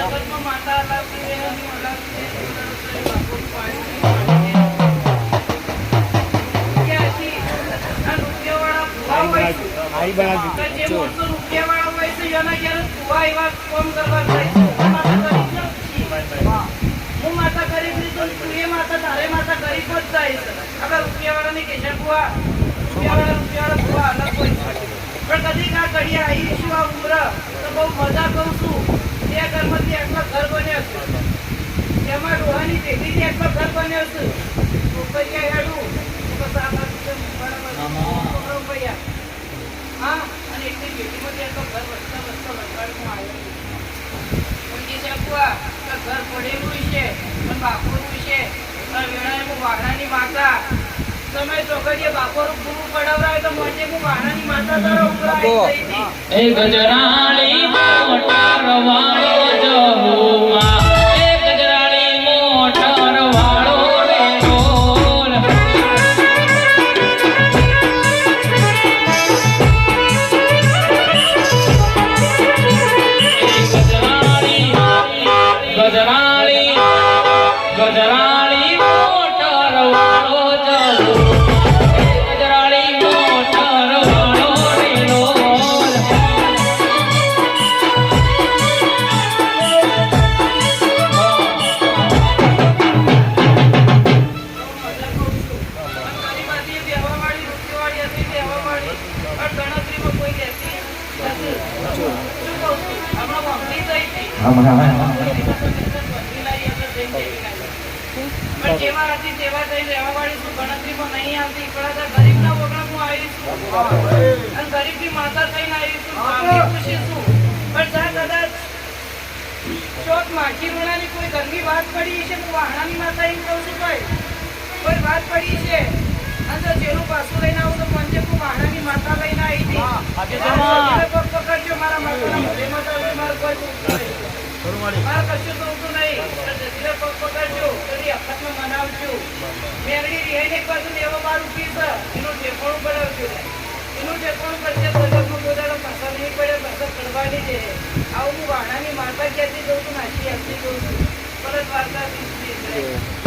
જગતમાં માતા હલાવતી રહે, હું હલાવતી રહે, હું બાપુનું પાણી પાણીને. રૂપિયાથી આ રૂપિયાવાળા ભૂવા હોય છે. આઈ બનાવી કે જે માણસો રૂપિયાવાળા હોય છે, એના ઘેર ભૂવા એવા કામ કરવા જાય છે. હું માતા ગરીબ નથી. હું માતા ગરીબ નથી, તો તું એ માતા તારે માતા ગરીબ જ જાય છે. આપણે રૂપિયાવાળાને કહે છે, ભૂવા, રૂપિયાવાળા રૂપિયાવાળા ભૂવા અલગ હોય છે. પણ કદી આ ઘડી આવી છું આ ઉમર તો બહુ મજા કહું છું બે ઘરમાંથી આટલા ઘર બન્યા છે. એમાં ડોહાની પેઢીથી આટલો ઘર બન્યો છે. હા અને એટલી પેઢીમાંથી આટલો ઘર વધતા વધતા વડવાડમાં આવ્યો છે. બુઆ ઘર પડેલું છે પણ બાપુનું છે. વેળાએ હું વાઘાની માતા. તમે છોકરીએ બાપોરું પૂરું પડાવરાય તો મોજે હું વાઘાની માતા તારો એ ગજરાણી મોટર ગરીબના વગર હું આવી છું અને ગરીબની માતા થઈને આવી છું પણ કદાચ ચોક માખી રોણાની કોઈ ઘરની વાત પડી છે હું વાહણાની માતા એમ કહું છું કોઈ કોઈ વાત પડી છે? અને જો જેનું પાછું લઈને આવું આવું વાણાની મારફત કહેતી જઉં છું નાચી આપતી જઉં છું પરત વાર્તા.